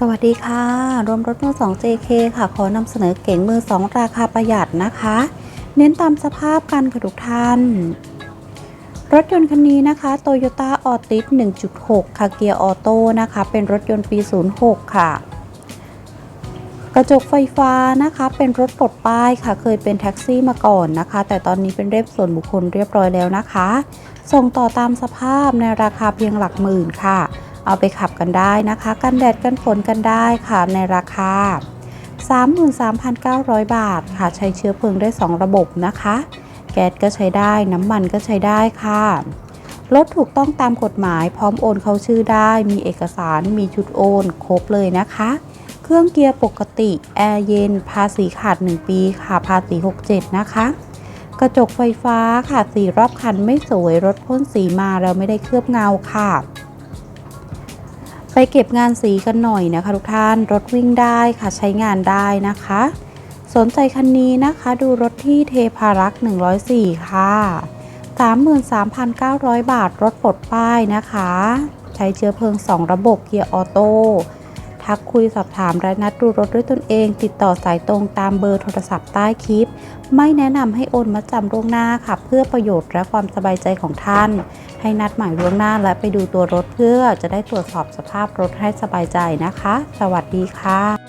สวัสดีค่ะ รวมรถมือ 2 JK ค่ะ ขอนำเสนอเก๋งมือ 2 ราคาประหยัดนะคะ เน้นตามสภาพกันค่ะทุกท่าน รถยนต์คันนี้นะคะ Toyota Altis 1.6 ค่ะ เกียร์ออโต้นะคะ เป็นรถยนต์ปี 06 ค่ะ กระจกไฟฟ้านะคะ เป็นรถปลดป้ายค่ะ เคยเป็นแท็กซี่มาก่อนนะคะ แต่ตอนนี้เป็นเรียบส่วนบุคคลเรียบร้อยแล้วนะคะ ส่งต่อตามสภาพในราคาเพียงหลักหมื่นค่ะ เอาไปขับกันได้นะคะ กันแดดกันฝนกันได้ค่ะในราคา 33,900 บาทค่ะ ใช้เชื้อเพลิงได้ 2 ระบบนะคะ แก๊สก็ใช้ได้น้ำมันก็ใช้ได้ค่ะรถถูกต้องตามกฎหมายพร้อมโอนเข้าชื่อได้ มีเอกสารมีชุดโอน ครบเลยนะคะ เครื่องเกียร์ปกติ แอร์เย็น ภาษีขาด 1 ปีค่ะภาษี 67 นะคะ กระจกไฟฟ้าค่ะสีรอบคันไม่สวยรถพ่นสีมาแล้วไม่ได้เคลือบเงาค่ะ ไปเก็บงานสีกันหน่อยนะคะ ทุกท่านรถวิ่งได้ค่ะใช้งานได้นะคะ สนใจคันนี้นะคะดูรถที่เทพารักษ์104 ค่ะ 33,900 บาทรถปลดป้ายนะคะ ใช้เชื้อเพลิง 2 ระบบเกียร์ออโต้ ทักคุยสอบถามและนัดดูรถด้วยตนเอง ติดต่อสายตรงตามเบอร์โทรศัพท์ใต้คลิป ไม่แนะนำให้โอนมาจำล่วงหน้าค่ะ เพื่อประโยชน์และความสบายใจของท่าน ให้นัดหมายล่วงหน้าและไปดูตัวรถเพื่อจะได้ตรวจสอบสภาพรถให้สบายใจนะคะ สวัสดีค่ะ